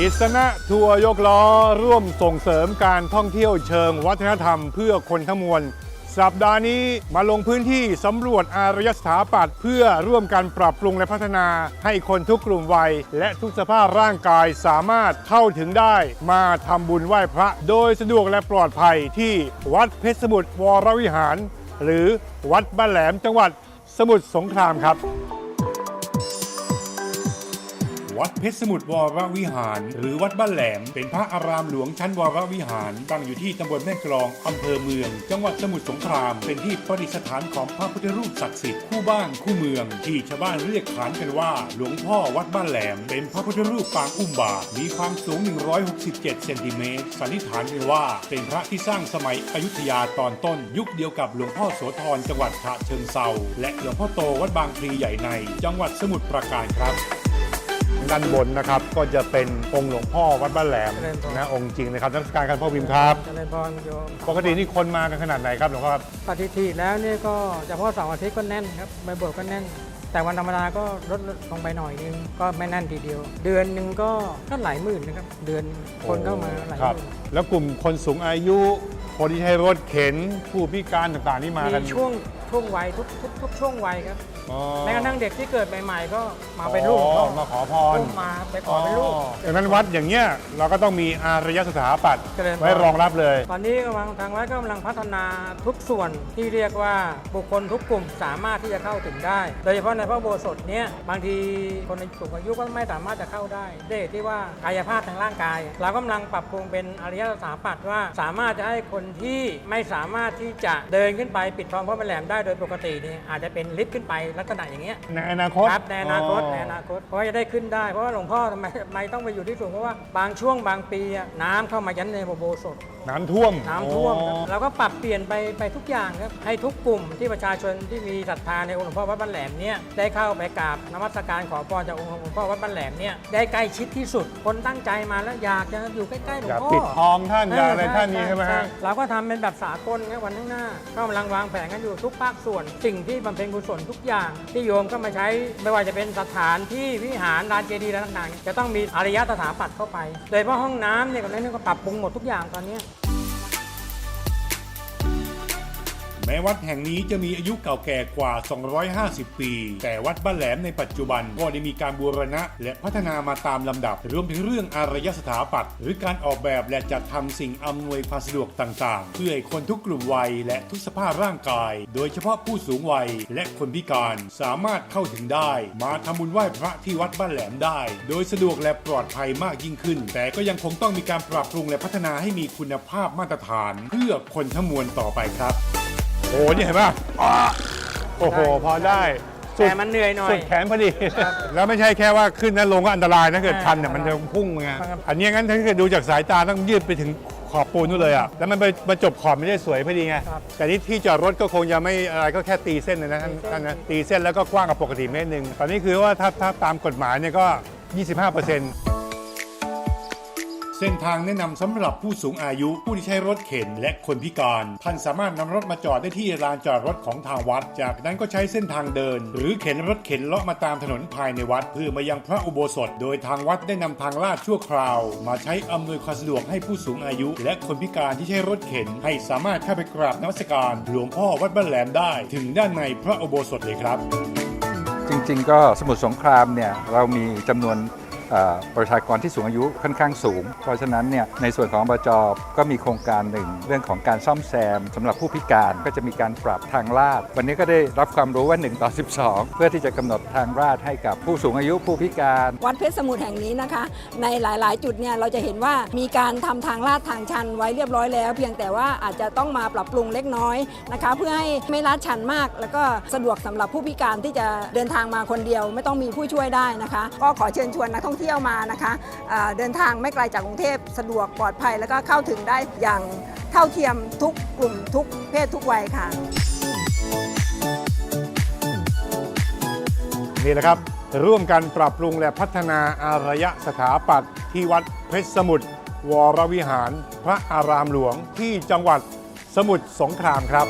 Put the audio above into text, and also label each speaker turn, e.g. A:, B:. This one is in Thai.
A: กิษณะทัวร์ยกล้อร่วมส่งเสริมการท่องเที่ยวเชิงวัฒนธรรมเพื่อคนทั้งมวล สัปดาห์นี้มาลงพื้นที่สำรวจอารยสถาปัตย์เพื่อร่วมกันปรับปรุงและพัฒนา ให้คนทุกกลุ่มวัย และทุกสภาพร่างกายสามารถเข้าถึงได้ มาทำบุญไหว้พระ โดยสะดวกและปลอดภัยที่วัดเพชรสมุทรวรวิหาร หรือวัดบ้านแหลมจังหวัดสมุทรสงครามครับ วัดเพชรสมุทรวรวิหาร หรือวัดบ้านแหลม เป็นพระอารามหลวงชั้นวรวิหาร ตั้งอยู่ที่ตำบลแม่กลองอำเภอเมือง จังหวัดสมุทรสงคราม เป็นที่ประดิษฐานของพระพุทธรูปศักดิ์สิทธิ์คู่บ้านคู่เมือง ที่ชาวบ้านเรียกขานกันว่า หลวงพ่อวัดบ้านแหลม เป็นพระพุทธรูปปางอุ้มบาทมีความสูง 167 เซนติเมตรสันนิษฐานกันว่า เป็นพระที่สร้างสมัยอยุธยาตอนต้น ยุคเดียวกับหลวงพ่อโสธรจังหวัดฉะเชิงเซาและหลวงพ่อโตวัดบางพลีใหญ่ใน จังหวัดสมุทรปราการครับ ด้านบนนะครับ ก็จะเป็นองค์หลวงพ่อวัดบ้านแหลม
B: เจริญพร
A: นะองค์จริงนะครับนักการครับพ่อวิมครับ
B: เจริญพรโยม
A: ปกตินี่คนมากันขนาดไหนครับหลวงพ่อครับ
B: ปฏิทินแล้วเนี่ยก็เฉพาะเสาร์อาทิตย์ก็แน่นครับใบโบวชก็แน่น แต่วันธรรมดาก็ลดลงไปหน่อยนึงก็ไม่แน่นทีเดียว เดือนหนึ่งก็ก็หลายหมื่นนะครับ เดือนคนเข้ามาหลาย
A: ค
B: ห
A: รับ
B: มื่น
A: แล้วกลุ่มคนสูงอายุ คนที่ใช้รถเข็นผู้พิการต่างๆที่มากัน
B: มีช่วง ช่วงวัยทุกทุกทุกช่วงวัยครับ
A: อ๋อ
B: แม้กระทั่งเด็กที่เกิดใหม่ๆ ก็มาเป็นลูก
A: อ๋อ
B: พ่อ
A: มาขอพร
B: ลูกมาไปขอเป็นลูก
A: ดังนั้นวัดอย่างเงี้ยเราก็ต้องมีอารยสถาปัตย์
B: เจริญพร
A: ไว้รองรับเลย
B: ตอนนี้กำลังทางวัดก็กำลังพัฒนาทุกส่วนที่เรียกว่าบุคคลทุกกลุ่มสามารถที่จะเข้าถึงได้ โดยเฉพาะในพระอุโบสถเนี้ยบางทีคนในสูงอายุก็ไม่สามารถจะเข้าได้ด้วยเหตุที่ว่ากายภาพทางร่างกาย เรากำลังปรับปรุงเป็นอารยสถาปัตย์ว่า สามารถจะให้คนที่ไม่สามารถที่จะเดินขึ้นไปปิดทองพระประแหลมได้โดยปกติเนี่ยอาจจะเป็นลิฟต์ขึ้นไปลักษณะอย่างเงี้ย
A: ในอนาคต
B: ครับในอนาคต
A: อ๋อ
B: ในอนาคตเพราะว่าจะได้ขึ้นได้เพราะว่าหลวงพ่อทำไมทำไมต้องไปอยู่ที่สูงเพราะว่าบางช่วงบางปีอะน้ำเข้ามายันในพระอุโบสถ
A: น้ำท่วม
B: น้ำท่วมครับ
A: อ๋อ
B: เราก็ปรับเปลี่ยนไปไปทุกอย่างครับ ให้ทุกกลุ่มที่ประชาชนที่มีศรัทธาในองค์หลวงพ่อวัดบ้านแหลมเนี่ยได้เข้าไปกราบนมัสการขอพรจากองค์หลวงพ่อวัดบ้านแหลมเนี่ยได้ใกล้ชิดที่สุด คนตั้งใจมาแล้วอยากจะอยู่ใกล้ๆหลว
A: องยาก
B: พ่อ
A: ปิดทองท่านอยากอะไร
B: เท่า
A: นนี้ใช่ไหมฮะ
B: เราก็ทำเป็นแบบสากลครับวันข้างหน้าก็กำลังวางแผนกันอยู่ทุกภาคส่วน สิ่งที่บำเพ็ญกุศลทุกอย่างที่โยมก็มาใช้ไม่ว่าจะเป็นสถานที่วิหารลานเจดีย์และต่างๆ จะต้องมีอารยสถาปัตย์เข้าไปโดยเฉพาะห้องน้ำเนี่ยก็นั้นก็ปรับปรุงหมดทุกอย่างตอนนี้
A: แม้วัดแห่งนี้จะมีอายุเก่าแก่กว่า 250 ปี แต่วัดบ้านแหลมในปัจจุบันก็ได้มีการบูรณะ และพัฒนามาตามลำดับ รวมถึงเรื่องอารยสถาปัตย์หรือการออกแบบและจัดทำสิ่งอำนวยความสะดวกต่างๆ เพื่อให้คนทุกกลุ่มวัยและทุกสภาพร่างกาย โดยเฉพาะผู้สูงวัยและคนพิการสามารถเข้าถึงได้ มาทำบุญไหว้พระที่วัดบ้านแหลมได้ โดยสะดวกและปลอดภัยมากยิ่งขึ้น แต่ก็ยังคงต้องมีการปรับปรุงและพัฒนาให้มีคุณภาพมาตรฐาน เพื่อคนทั้งมวลต่อไปครับ โอ้นี่เห็นป่ะอ่าโอ้โห พอได้สุด
B: แต่มันเหนื่อยหน่อย
A: สุดแขนพอดี แล้วไม่ใช่แค่ว่าขึ้นแล้วลงก็อันตรายนะเกิด
B: อ่า
A: ชันเนี่ย
B: อันตราย
A: มันจะพุ่งไง
B: ครับ
A: อันนี้งั้นถ้าเกิดดูจากสายตาต้องยืดไปถึงขอบปูนนู่นเลยอะแล้วมันไปมาจบขอบไม่ได้สวยพอดีไง
B: ครับ
A: แต่นี่ที่จอดรถก็คงจะไม่อะไรก็แค่ตีเส้นเลยนะท่าน
B: ตีเส้น
A: ท่านนะตีเส้นแล้วก็กว้างกว่าปกติเมตรหนึ่งตอนนี้คือว่าถ้าถ้าตามกฎหมายเนี่ยก็ 25 เส้นทางแนะนำสำหรับผู้สูงอายุผู้ที่ใช้รถเข็นและคนพิการ ท่านสามารถนำรถมาจอดได้ที่ลานจอดรถของทางวัด จากนั้นก็ใช้เส้นทางเดิน หรือเข็นรถเข็นเลาะมาตามถนนภายในวัด เพื่อมายังพระอุโบสถ โดยทางวัดได้นำทางลาดชั่วคราว มาใช้อำนวยความสะดวกให้ผู้สูงอายุ และคนพิการที่ใช้รถเข็น ให้สามารถเข้าไปกราบนมัสการ หลวงพ่อวัดบ้านแหลมได้ ถึงด้านในพระอุโบสถเลยครับ
C: จริงๆ ก็สมุทรสงครามเนี่ยเรามีจำนวน ประชากรที่สูงอายุค่อนข้างสูง เพราะฉะนั้นเนี่ยในส่วนของบจก็มีโครงการหนึ่ง เรื่องของการซ่อมแซมสำหรับผู้พิการก็จะมีการปรับทางลาด วันนี้ก็ได้รับความรู้ว่า 1 ต่อ 12 เพื่อที่จะกำหนดทางลาดให้กับผู้สูงอายุผู้พิการ
D: วัดเพชรสมุทรแห่งนี้นะคะ ในหลาย ๆ จุดเนี่ยเราจะเห็นว่ามีการทำทางลาดทางชันไว้เรียบร้อยแล้ว เพียงแต่ว่าอาจจะต้องมาปรับปรุงเล็กน้อยนะคะ เพื่อให้ไม่ลาดชันมาก แล้วก็สะดวกสำหรับผู้พิการที่จะเดินทางมาคนเดียว ไม่ต้องมีผู้ช่วยได้นะคะ ก็ขอเชิญชวนนักท่องเที่ยวมานะคะเดินทางไม่ไกลจากกรุงเทพสะดวกปลอดภัย แล้วก็เข้าถึงได้อย่างเท่าเทียมทุกกลุ่มทุกเพศทุกวัยค่ะ
A: นี่แหละครับ ร่วมกันปรับปรุงและพัฒนาอารยสถาปัตย์ที่วัดเพชรสมุทรวรวิหาร พระอารามหลวงที่จังหวัดสมุทรสงครามครับ